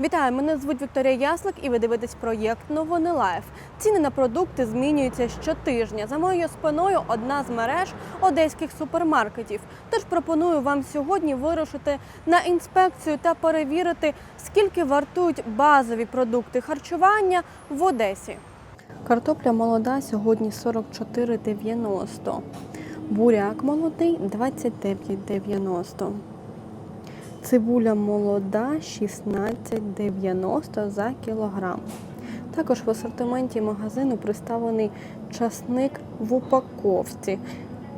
Вітаю, мене звуть Вікторія Яслик і ви дивитесь проєкт Новини Лайф. Ціни на продукти змінюються щотижня. За моєю спиною одна з мереж одеських супермаркетів. Тож пропоную вам сьогодні вирушити на інспекцію та перевірити, скільки вартують базові продукти харчування в Одесі. Картопля молода сьогодні 44,90. Буряк молодий 29,90. Цибуля молода 16,90 за кілограм. Також в асортименті магазину представлений часник в упаковці.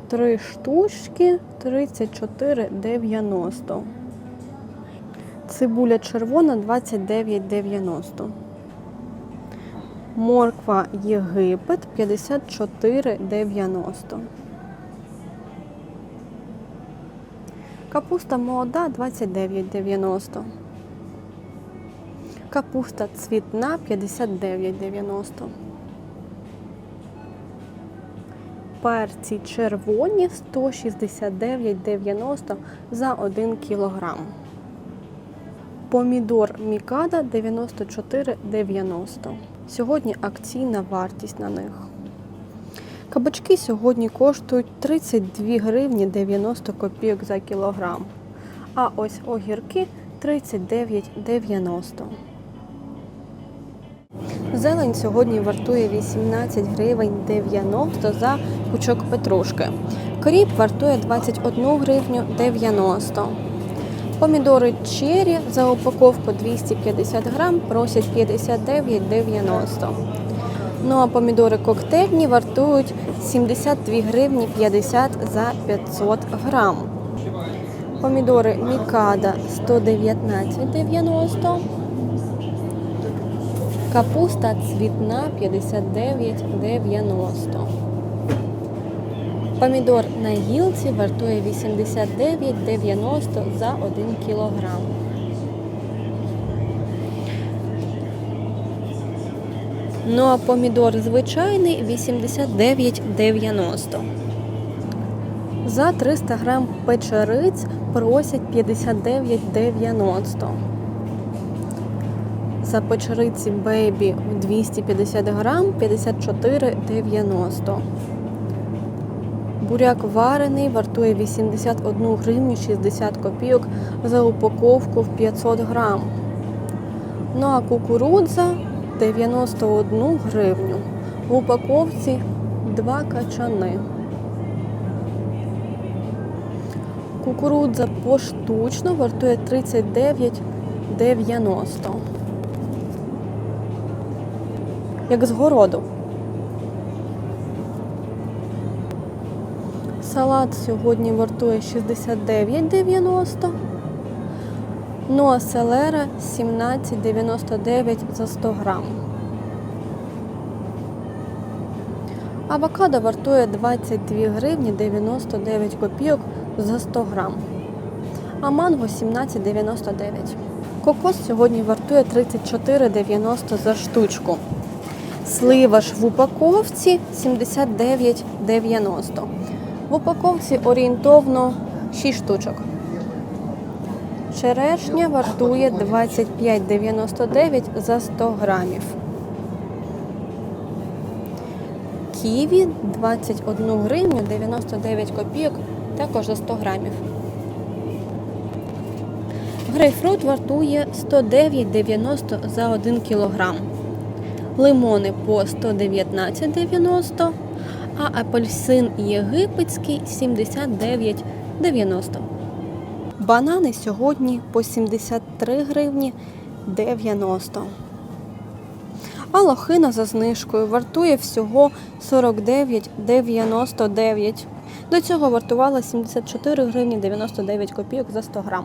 Три штучки 34,90. Цибуля червона 29,90. Морква Єгипет 54,90. Капуста молода 29,90. Капуста цвітна 59,90. Перці червоні 169,90 за 1 кілограм. Помідор Мікада 94,90. Сьогодні акційна вартість на них. Кабачки сьогодні коштують 32 гривні 90 копійок за кілограм. А ось огірки 39,90. Зелень сьогодні вартує 18 гривень 90 за пучок петрушки. Кріп вартує 21 гривню 90. Помідори черрі за упаковку 250 грам просять 59,90. Ну а помідори коктейльні вартують 72 гривні 50 за 500 грам. Помідори Мікада 119,90. Капуста цвітна 59,90. Помідор на гілці вартує 89,90 за 1 кілограм. Ну а помідор звичайний 89,90. За 300 грам печериць просять 59,90. За печериці бейбі 250 грам 54,90. Буряк варений вартує 81 гривню 60 копійок за упаковку в 500 грам. Ну а кукурудза 91 гривню. В упаковці 2 качани. Кукурудза поштучно вартує 39,90. Як з городу. Салат сьогодні вартує 69,90. Ну а селера 17,99 за 100 грам. Авокадо вартує 22 гривні 99 копійок за 100 грам. А манго 17,99. Кокос сьогодні вартує 34,90 за штучку. Слива ж в упаковці 79,90. В упаковці орієнтовно 6 штучок. Черешня вартує 25,99 за 100 грамів. Ківі 21 гривню 99 копійок також за 100 грамів. Грейпфрут вартує 109,90 за 1 кілограм. Лимони по 119,90, а апельсин єгипетський 79,90. Банани сьогодні по 73 гривні 90. А лохина за знижкою вартує всього 49,99. До цього вартувала 74 гривні 99 копійок за 100 грам.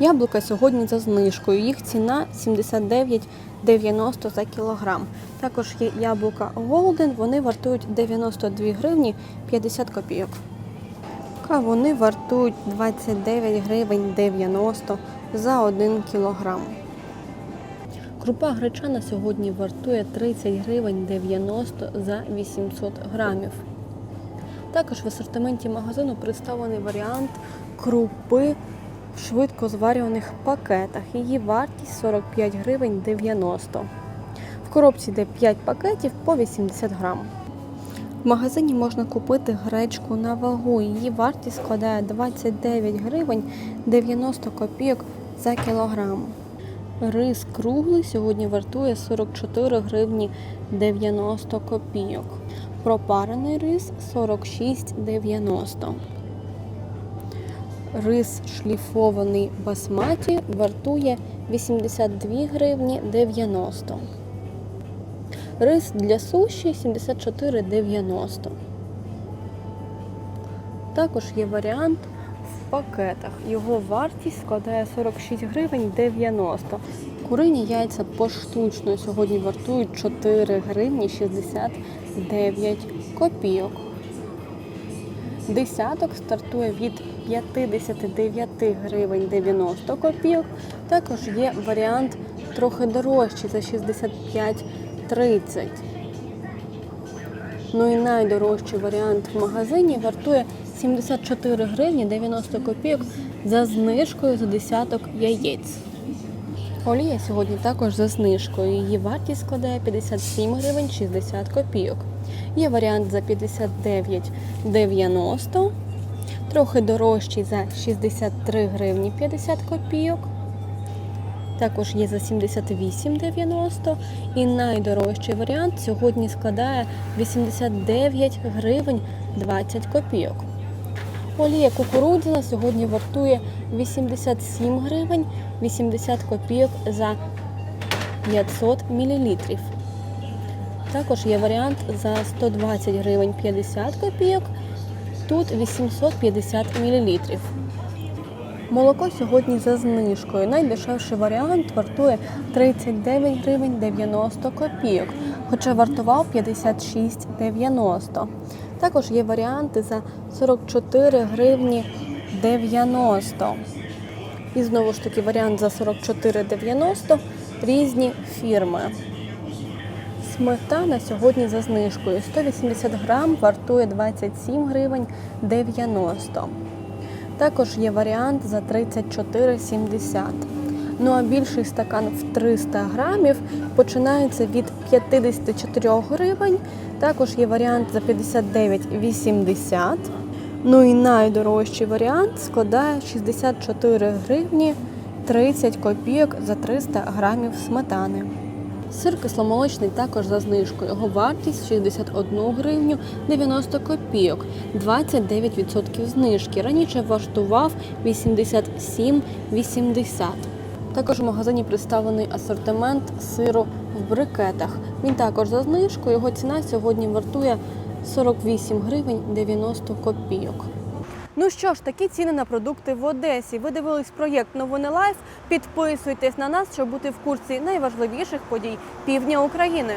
Яблука сьогодні за знижкою. Їх ціна 79,90 за кілограм. Також є яблука Голден, вони вартують 92 гривні 50 копійок. Кавуни вартують 29 гривень 90 за 1 кілограм. Крупа гречана сьогодні вартує 30 гривень 90 за 800 грамів. Також в асортименті магазину представлений варіант крупи в швидко зварюваних пакетах. Її вартість 45 гривень 90. В коробці йде 5 пакетів по 80 грам. В магазині можна купити гречку на вагу. Її вартість складає 29 гривень 90 копійок за кілограм. Рис круглий сьогодні вартує 44 гривні 90 копійок. Пропарений рис 46,90. Рис шліфований басматі вартує 82 гривні 90. Рис для суші 74,90. Також є варіант в пакетах. Його вартість складає 46 гривень 90. Курині яйця поштучно сьогодні вартують 4 гривні 69 копійок. Десяток стартує від 59 гривень 90 копійок. Також є варіант трохи дорожчий за 65,30. Ну і найдорожчий варіант в магазині вартує 74 гривні 90 копійок за знижкою за десяток яєць. Олія сьогодні також за знижкою. Її вартість складає 57 гривень 60 копійок. Є варіант за 59,90, трохи дорожчий за 63 гривні 50 копійок. Також є за 78,90 і найдорожчий варіант сьогодні складає 89 гривень 20 копійок. Олія кукурудзяна сьогодні вартує 87 гривень 80 копійок за 500 мл. Також є варіант за 120 гривень 50 копійок, тут 850 мл. Молоко сьогодні за знижкою. Найдешевший варіант вартує 39 гривень 90 копійок, хоча вартував 56,90. Також є варіанти за 44 гривні 90. І знову ж таки варіант за 44,90 різні фірми. Сметана сьогодні за знижкою. 180 грам вартує 27 гривень 90. Також є варіант за 34,70. Ну а більший стакан в 300 грамів починається від 54 гривень. Також є варіант за 59,80. Ну і найдорожчий варіант складає 64 гривні 30 копійок за 300 грамів сметани. Сир кисломолочний також за знижкою. Його вартість 61 гривню 90 копійок, 29% знижки. Раніше вартував 87,80. Також в магазині представлений асортимент сиру в брикетах. Він також за знижкою. Його ціна сьогодні вартує 48 гривень 90 копійок. Ну що ж, такі ціни на продукти в Одесі. Ви дивились проєкт Новини Лайф. Підписуйтесь на нас, щоб бути в курсі найважливіших подій півдня України.